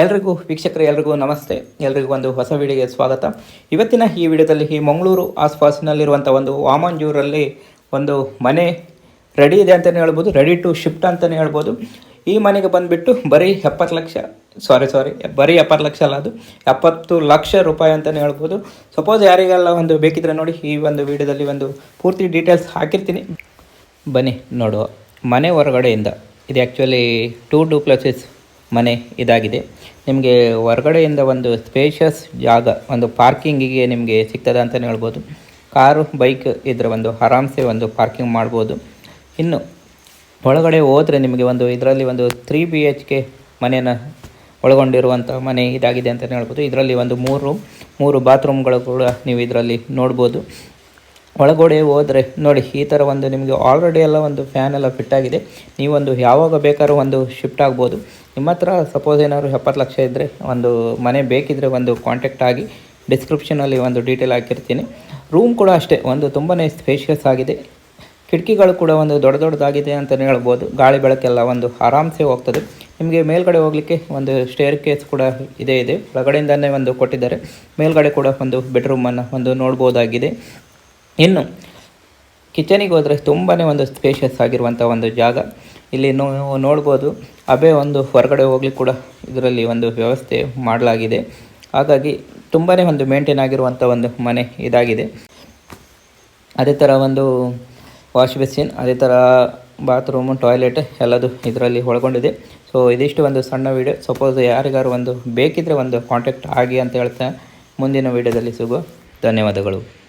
ಎಲ್ರಿಗೂ ವೀಕ್ಷಕರು, ಎಲ್ರಿಗೂ ನಮಸ್ತೆ. ಎಲ್ರಿಗೂ ಒಂದು ಹೊಸ ವಿಡಿಯೋಗೆ ಸ್ವಾಗತ. ಇವತ್ತಿನ ಈ ವಿಡಿಯೋದಲ್ಲಿ ಈ ಮಂಗಳೂರು ಆಸ್ಪಾಸಿನಲ್ಲಿರುವಂಥ ಒಂದು ವಾಮಂಜೂರಲ್ಲಿ ಒಂದು ಮನೆ ರೆಡಿ ಇದೆ ಅಂತಲೇ ಹೇಳ್ಬೋದು ರೆಡಿ ಟು ಶಿಫ್ಟ್ ಅಂತಲೇ ಹೇಳ್ಬೋದು. ಈ ಮನೆಗೆ ಬಂದುಬಿಟ್ಟು ಬರೀ ಎಪ್ಪತ್ತು ಲಕ್ಷ ಸಾರಿ ಸಾರಿ ಬರೀ ಎಪ್ಪತ್ತು ಲಕ್ಷ ಅಲ್ಲ ಅದು, ಎಪ್ಪತ್ತು ಲಕ್ಷ ರೂಪಾಯಿ ಅಂತಲೇ ಹೇಳ್ಬೋದು. ಸಪೋಸ್ ಯಾರಿಗೆಲ್ಲ ಒಂದು ಬೇಕಿದ್ರೆ ನೋಡಿ, ಈ ಒಂದು ವಿಡಿಯೋದಲ್ಲಿ ಒಂದು ಪೂರ್ತಿ ಡೀಟೇಲ್ಸ್ ಹಾಕಿರ್ತೀನಿ. ಬನ್ನಿ ನೋಡುವ ಮನೆ ಹೊರಗಡೆಯಿಂದ. ಇದು ಆ್ಯಕ್ಚುಲಿ ಟೂ ಡೂಪ್ಲೆಸಸ್ ಮನೆ ಇದಾಗಿದೆ. ನಿಮಗೆ ಹೊರಗಡೆಯಿಂದ ಒಂದು ಸ್ಪೇಷಿಯಸ್ ಜಾಗ, ಒಂದು ಪಾರ್ಕಿಂಗಿಗೆ ನಿಮಗೆ ಸಿಗ್ತದೆ ಅಂತಲೇ ಹೇಳ್ಬೋದು. ಕಾರು ಬೈಕ್ ಇದರ ಒಂದು ಆರಾಮ್ಸೆ ಒಂದು ಪಾರ್ಕಿಂಗ್ ಮಾಡ್ಬೋದು. ಇನ್ನು ಒಳಗಡೆ ಹೋದರೆ ನಿಮಗೆ ಒಂದು ಇದರಲ್ಲಿ ಒಂದು ತ್ರೀ ಬಿ ಎಚ್ ಕೆ ಮನೆಯನ್ನು ಒಳಗೊಂಡಿರುವಂಥ ಮನೆ ಇದಾಗಿದೆ ಅಂತಲೇ ಹೇಳ್ಬೋದು. ಇದರಲ್ಲಿ ಒಂದು ಮೂರು ರೂಮ್ ಮೂರು ಬಾತ್ರೂಮ್ಗಳು ಕೂಡ ನೀವು ಇದರಲ್ಲಿ ನೋಡ್ಬೋದು. ಒಳಗಡೆ ಹೋದರೆ ನೋಡಿ, ಈ ಥರ ಒಂದು ನಿಮಗೆ ಆಲ್ರೆಡಿ ಎಲ್ಲ ಒಂದು ಫ್ಯಾನ್ ಎಲ್ಲ ಫಿಟ್ ಆಗಿದೆ. ನೀವೊಂದು ಯಾವಾಗ ಬೇಕಾದ್ರೂ ಒಂದು ಶಿಫ್ಟ್ ಆಗ್ಬೋದು. ನಿಮ್ಮ ಹತ್ರ ಸಪೋಸ್ ಏನಾದ್ರು ಎಪ್ಪತ್ತು ಲಕ್ಷ ಇದ್ದರೆ ಒಂದು ಮನೆ ಬೇಕಿದ್ದರೆ ಒಂದು ಕಾಂಟ್ಯಾಕ್ಟ್ ಆಗಿ ಡಿಸ್ಕ್ರಿಪ್ಷನಲ್ಲಿ ಒಂದು ಡೀಟೇಲ್ ಹಾಕಿರ್ತೀನಿ. ರೂಮ್ ಕೂಡ ಅಷ್ಟೇ, ಒಂದು ತುಂಬಾ ಸ್ಪೇಷಿಯಸ್ ಆಗಿದೆ. ಕಿಟಕಿಗಳು ಕೂಡ ಒಂದು ದೊಡ್ಡ ದೊಡ್ಡದಾಗಿದೆ ಅಂತಲೇ ಹೇಳ್ಬೋದು. ಗಾಳಿ ಬೆಳಕೆಲ್ಲ ಒಂದು ಆರಾಮ್ಸೆ ಹೋಗ್ತದೆ. ನಿಮಗೆ ಮೇಲ್ಗಡೆ ಹೋಗಲಿಕ್ಕೆ ಒಂದು ಸ್ಟೇರ್ ಕೇಸ್ ಕೂಡ ಇದೇ, ಇದೆ. ಒಳಗಡೆಯಿಂದನೇ ಒಂದು ಕೊಟ್ಟಿದ್ದಾರೆ. ಮೇಲ್ಗಡೆ ಕೂಡ ಒಂದು ಬೆಡ್ರೂಮನ್ನು ಒಂದು ನೋಡ್ಬೋದಾಗಿದೆ. ಇನ್ನು ಕಿಚನಿಗೆ ಹೋದರೆ ತುಂಬಾ ಒಂದು ಸ್ಪೇಷಿಯಸ್ ಆಗಿರುವಂಥ ಒಂದು ಜಾಗ. ಇಲ್ಲಿ ನೋ, ನೋಡ್ಬೋದು, ಅಬೆ ಒಂದು ಹೊರಗಡೆ ಹೋಗ್ಲಿಕ್ಕೆ ಕೂಡ ಇದರಲ್ಲಿ ಒಂದು ವ್ಯವಸ್ಥೆ ಮಾಡಲಾಗಿದೆ. ಹಾಗಾಗಿ ತುಂಬಾ ಒಂದು ಮೇಂಟೈನ್ ಆಗಿರುವಂಥ ಒಂದು ಮನೆ ಇದಾಗಿದೆ. ಅದೇ ಥರ ಒಂದು ವಾಶ್ ಬೇಸಿನ್ ಅದೇ ಥರ ಬಾತ್ರೂಮು ಟಾಯ್ಲೆಟ್ ಎಲ್ಲದು ಇದರಲ್ಲಿ ಒಳಗೊಂಡಿದೆ. ಸೊ ಇದಿಷ್ಟು ಒಂದು ಸಣ್ಣ ವೀಡಿಯೋ ಸಪೋಸ್ ಯಾರಿಗಾರು ಒಂದು ಬೇಕಿದ್ದರೆ ಒಂದು ಕಾಂಟ್ಯಾಕ್ಟ್ ಆಗಿ ಅಂತ ಹೇಳ್ತಾ ಮುಂದಿನ ವೀಡಿಯೋದಲ್ಲಿ ಸಿಗುವ ಧನ್ಯವಾದಗಳು.